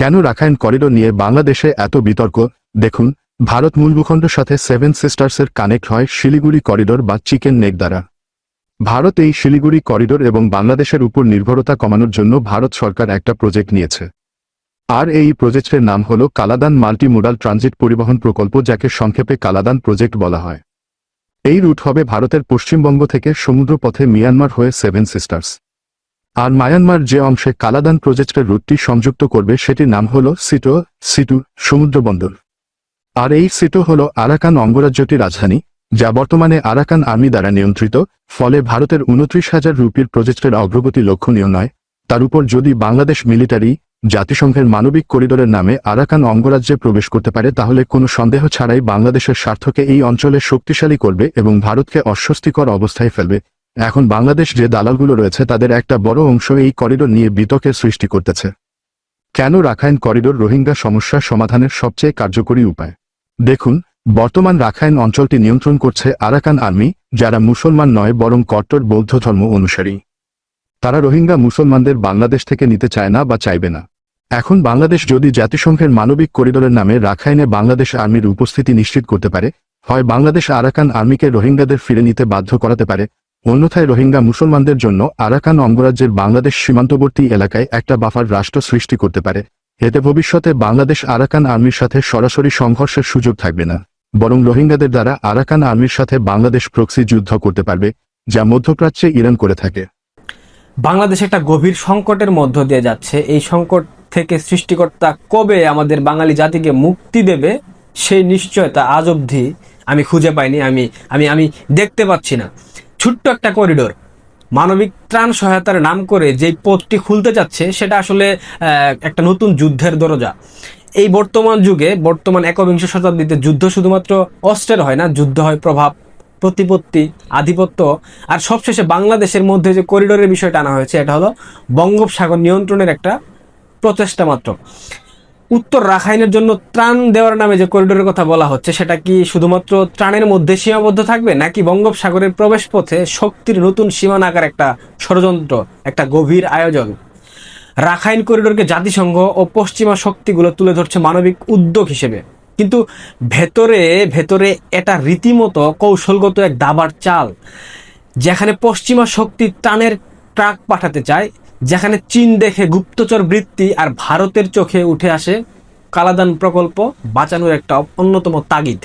কেন Rakhine corridor নিয়ে বাংলাদেশে এত বিতর্ক? দেখুন, ভারত মূল ভূখণ্ডের সাথে সেভেন সিস্টার্সের কানেক্ট হয় শিলিগুড়ি করিডোর বা চিকেন নেক দ্বারা। ভারত এই শিলিগুড়ি করিডোর এবং বাংলাদেশের উপর নির্ভরতা কমানোর জন্য ভারত সরকার একটা প্রজেক্ট নিয়েছে। আর এই প্রজেক্টের নাম হল কালাদান মাল্টি মোডাল ট্রানজিট পরিবহন প্রকল্প, যাকে সংক্ষেপে কালাদান প্রজেক্ট বলা হয়। এই রুট হবে ভারতের পশ্চিমবঙ্গ থেকে সমুদ্রপথে মিয়ানমার হয়ে সেভেন সিস্টার্স আর মায়ানমার যে অংশে কালাদান প্রজেক্টের রুটটি সংযুক্ত করবে সেটির নাম হল সিটো, সিটু সমুদ্র বন্দর আর এই সিটো হল আরাকান অঙ্গরাজ্যটির রাজধানী, যা বর্তমানে আরাকান আর্মি দ্বারা নিয়ন্ত্রিত, ফলে ভারতের উনত্রিশ হাজার রুপির প্রজেক্টের অগ্রগতি লক্ষণীয় নয়। তার উপর যদি বাংলাদেশ মিলিটারি, জাতিসংঘের মানবিক করিডোরের নামে আরাকান অঙ্গরাজ্যে প্রবেশ করতে পারে, তাহলে কোনো সন্দেহ ছাড়াই বাংলাদেশের স্বার্থকে এই অঞ্চলে শক্তিশালী করবে এবং ভারতকে অস্বস্তিকর অবস্থায় ফেলবে। এখন বাংলাদেশ যে দালালগুলো রয়েছে তাদের একটা বড় অংশ এই করিডোর নিয়ে বিতর্কের সৃষ্টি করতেছে। কেন রাখাইন করিডোর রোহিঙ্গা সমস্যা সমাধানের সবচেয়ে কার্যকরী উপায়? দেখুন, বর্তমান রাখাইন অঞ্চলটি নিয়ন্ত্রণ করছে আরাকান আর্মি, যারা মুসলমান নয় বরং কট্টর বৌদ্ধ ধর্ম অনুসারী। তারা রোহিঙ্গা মুসলমানদের বাংলাদেশ থেকে নিতে চায় না বা চাইবে না। এখন বাংলাদেশ যদি জাতিসংঘের মানবিক করিডোরের নামে রাখাইনে বাংলাদেশ আর্মির উপস্থিতি নিশ্চিত করতে পারে, হয় বাংলাদেশ আরাকান আর্মিকে রোহিঙ্গাদের ফিরে নিতে বাধ্য করাতে পারে অন্যথায় রোহিঙ্গা মুসলমানদের জন্য আরাকান অঙ্গরাজ্যের বাংলাদেশ সীমান্তবর্তী এলাকায় একটা বাফার রাষ্ট্র সৃষ্টি করতে পারে। এতে ভবিষ্যতে বাংলাদেশ আরাকান আর্মির সাথে সরাসরি সংঘর্ষের সুযোগ থাকবে না। বরং রোহিঙ্গাদের দ্বারা আরাকান আর্মির সাথে বাংলাদেশ প্রক্সি যুদ্ধ করতে পারবে, যা মধ্যপ্রাচ্যে ইরান করে থাকে। বাংলাদেশ একটা গভীর সংকটের মধ্য দিয়ে যাচ্ছে। এই সংকট থেকে সৃষ্টিকর্তা কবে আমাদের বাঙালি জাতিকে মুক্তি দেবে, সেই নিশ্চয়তা আজ অবধি আমি খুঁজে পাইনি। আমি আমি আমি দেখতে পাচ্ছি না। ছোট্ট একটা করিডোর। মানবিক ত্রাণ সহায়তার নাম করে যে পথটি খুলতে যাচ্ছে, সেটা আসলে একটা নতুন যুদ্ধের দরজা। এই বর্তমান যুগে, বর্তমান একবিংশ শতাব্দীতে যুদ্ধ শুধুমাত্র অস্ত্রের হয় না, যুদ্ধ হয় প্রভাব, প্রতিপত্তি, আধিপত্য। আর সবশেষে বাংলাদেশের মধ্যে যে করিডোরের বিষয়টা আনা হয়েছে, এটা হলো বঙ্গোপসাগর নিয়ন্ত্রণের একটা প্রচেষ্টা মাত্র। উত্তর রাখাইনের জন্য ত্রাণ দেওয়ার নামে যে করিডোরের কথা বলা হচ্ছে, সেটা কি শুধুমাত্র ত্রাণের মধ্যে সীমাবদ্ধ থাকবে, নাকি বঙ্গোপসাগরের প্রবেশ পথে শক্তির নতুন সীমানা আকার একটা ষড়যন্ত্র, একটা গভীর আয়োজন? রাখাইন করিডোরকে জাতিসংঘ ও পশ্চিমা শক্তিগুলো তুলে ধরছে মানবিক উদ্যোগ হিসেবে। কিন্তু ভেতরে ভেতরে এটা রীতিমতো কৌশলগত এক দাবার চাল, যেখানে পশ্চিমা শক্তি টানের ট্রাক পাঠাতে চায়। যেখানে চীন দেখে গুপ্তচর বৃত্তি আর ভারতের চোখে উঠে আসে কালাদান প্রকল্প বাঁচানোর একটা অন্যতম তাগিদ।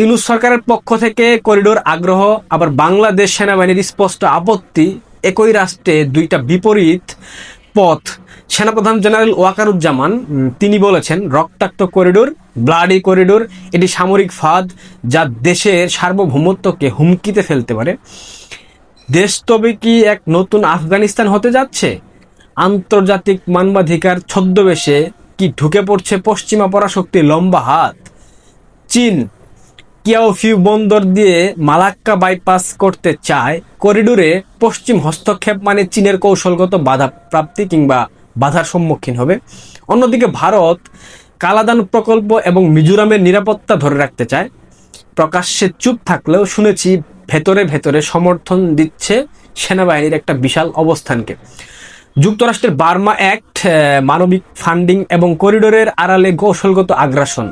ইউনুস সরকারের পক্ষ থেকে করিডোর আগ্রহ, আবার বাংলাদেশ সেনাবাহিনীর স্পষ্ট আপত্তি, একই রাষ্ট্রে দুইটা বিপরীত পথ। সেনাপ্রধান জেনারেল ওয়াকারুজ্জামান তিনি বলেছেন, রক্তাক্ত করিডোর, ব্লাডি করিডোর, এটি সামরিক ফাঁদ যা দেশের সার্বভৌমত্বকে হুমকিতে ফেলতে পারে। দেশ তবে কি এক নতুন আফগানিস্তান হতে যাচ্ছে? আন্তর্জাতিক মানবাধিকার ছদ্মবেশে কি ঢুকে পড়ছে পশ্চিমা পরাশক্তির লম্বা হাত? চীন কিয়াওফিউ বন্দর দিয়ে মালাক্কা বাইপাস করতে চায় করিডোরে পশ্চিম হস্তক্ষেপ মানে চীনের কৌশলগত বাধা প্রাপ্তি কিংবা বাধার সম্মুখীন হবে। অন্যদিকে ভারত কালাদান প্রকল্প এবং মিজোরামের নিরাপত্তা ধরে রাখতে চায়। প্রকাশ্যে চুপ থাকলেও শুনেছি ভেতরে ভেতরে সমর্থন দিচ্ছে সেনাবাহিনীর একটা বিশাল অবস্থানকে। যুক্তরাষ্ট্রের বার্মা অ্যাক্ট মানবিক ফান্ডিং এবং করিডোরের আড়ালে কৌশলগত আগ্রাসন,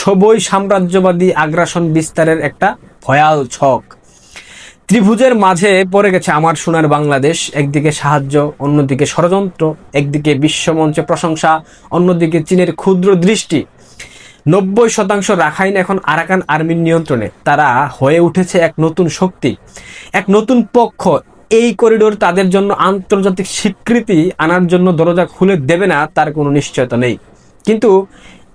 সবই সাম্রাজ্যবাদী আগ্রাসন বিস্তারের একটা ভয়াল ছক। ত্রিভুজের মাঝে পড়ে গেছে আমার সোনার বাংলাদেশ, একদিকে সাহায্য, অন্যদিকে ষড়যন্ত্র, একদিকে বিশ্বমঞ্চে প্রশংসা, অন্যদিকে চীনের ক্ষুদ্র দৃষ্টি। নব্বই শতাংশ রাখাইন এখন আরাকান আর্মির নিয়ন্ত্রণে। তারা হয়ে উঠেছে এক নতুন শক্তি, এক নতুন পক্ষ। এই করিডোর তাদের জন্য আন্তর্জাতিক স্বীকৃতি আনার জন্য দরজা খুলে দেবে না, তার কোনো নিশ্চয়তা নেই। কিন্তু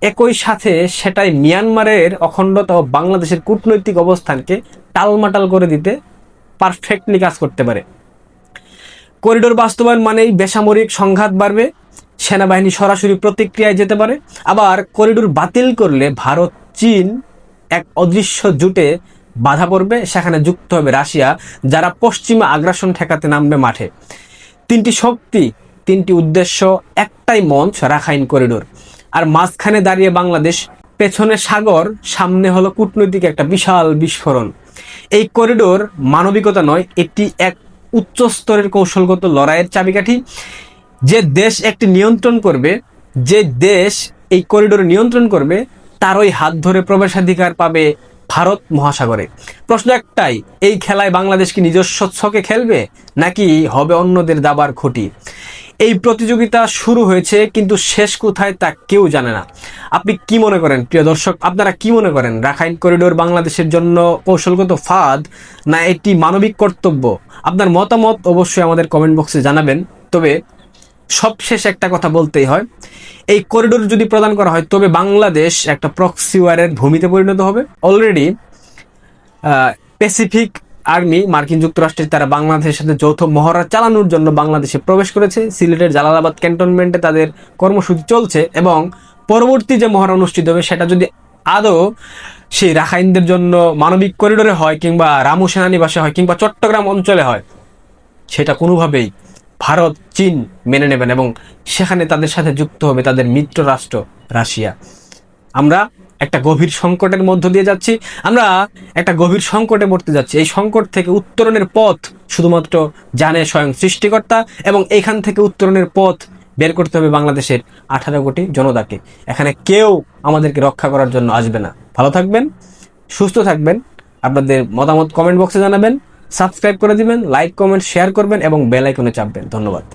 একই সাথে সেটাই মিয়ানমারের অখণ্ডতা ও বাংলাদেশের কূটনৈতিক অবস্থানকে টালমাটাল করে দিতে পারফেক্টলি কাজ করতে পারে। করিডোর বাস্তবায়ন মানেই বেসামরিক সংঘাত বাড়বে সেনাবাহিনী সরাসরি প্রতিক্রিয়ায় যেতে পারে। আবার করিডোর বাতিল করলে ভারত, চীন এক অদৃশ্য জুটে বাধা পড়বে। সেখানে যুক্ত হবে রাশিয়া, যারা পশ্চিমা আগ্রাসন ঠেকাতে নামবে মাঠে। তিনটি শক্তি, তিনটি উদ্দেশ্য, একটাই মঞ্চ, রাখাইন করিডোর। আর মাঝখানে দাঁড়িয়ে বাংলাদেশ, পেছনে সাগর, সামনে হলো কূটনৈতিক একটা বিশাল বিস্ফোরণ। এই করিডোর মানবিকতা নয়, এটি এক উচ্চ স্তরের কৌশলগত লড়াইয়ের চাবিকাঠি। যে দেশ একটি নিয়ন্ত্রণ করবে, যে দেশ এই করিডোর নিয়ন্ত্রণ করবে, তারই হাত ধরে প্রবেশাধিকার পাবে ভারত মহাসাগরে। প্রশ্ন একটাই, এই খেলায় বাংলাদেশ কি নিজস্ব ছকে খেলবে, নাকি হবে অন্যদের দাবার খুঁটি? এই প্রতিযোগিতা শুরু হয়েছে, কিন্তু শেষ কোথায় তা কেউ জানে না। আপনি কি মনে করেন, প্রিয় দর্শক? আপনারা কি মনে করেন, রাখাইন করিডোর বাংলাদেশের জন্য কৌশলগত ফাঁদ, না এটি মানবিক কর্তব্য? আপনার মতামত অবশ্যই আমাদের কমেন্ট বক্সে জানাবেন। তবে সবশেষ একটা কথা বলতেই হয়। এই করিডোর যদি প্রদান করা হয়, তবে বাংলাদেশ একটা প্রক্সি ওয়ারের ভূমিতে পরিণত হবে। অলরেডি প্যাসিফিক আর্মি মার্কিন যুক্তরাষ্ট্রের তারা বাংলাদেশের সাথে যৌথ মহড়া চালানোর জন্য বাংলাদেশে প্রবেশ করেছে। সিলেটের জালালাবাদ ক্যান্টনমেন্টে তাদের কর্মসূচি চলছে এবং পরবর্তী যে মহড়া অনুষ্ঠিত হবে, সেটা যদি আদৌ সেই রাখাইনদের জন্য মানবিক করিডোরে হয় কিংবা রামু সেনানিবাসে হয় কিংবা চট্টগ্রাম অঞ্চলে হয়, সেটা কোনোভাবেই ভারত, চীন মেনে নেবেন এবং সেখানে তাদের সাথে যুক্ত হবে তাদের মিত্র রাষ্ট্র রাশিয়া। আমরা একটা গভীর সংকটের মধ্য দিয়ে যাচ্ছি। আমরা একটা গভীর সংকটে পড়তে যাচ্ছি। এই সংকট থেকে উত্তরণের পথ শুধুমাত্র জানে স্বয়ং সৃষ্টিকর্তা এবং এখান থেকে উত্তরণের পথ বের করতে হবে বাংলাদেশের আঠারো কোটি জনতাকে। এখানে কেউ আমাদেরকে রক্ষা করার জন্য আসবে না। ভালো থাকবেন, সুস্থ থাকবেন। আপনাদের মতামত কমেন্ট বক্সে জানাবেন। সাবস্ক্রাইব করে দিবেন লাইক কমেন্ট শেয়ার করবেন এবং বেল আইকনে চাপবেন। ধন্যবাদ।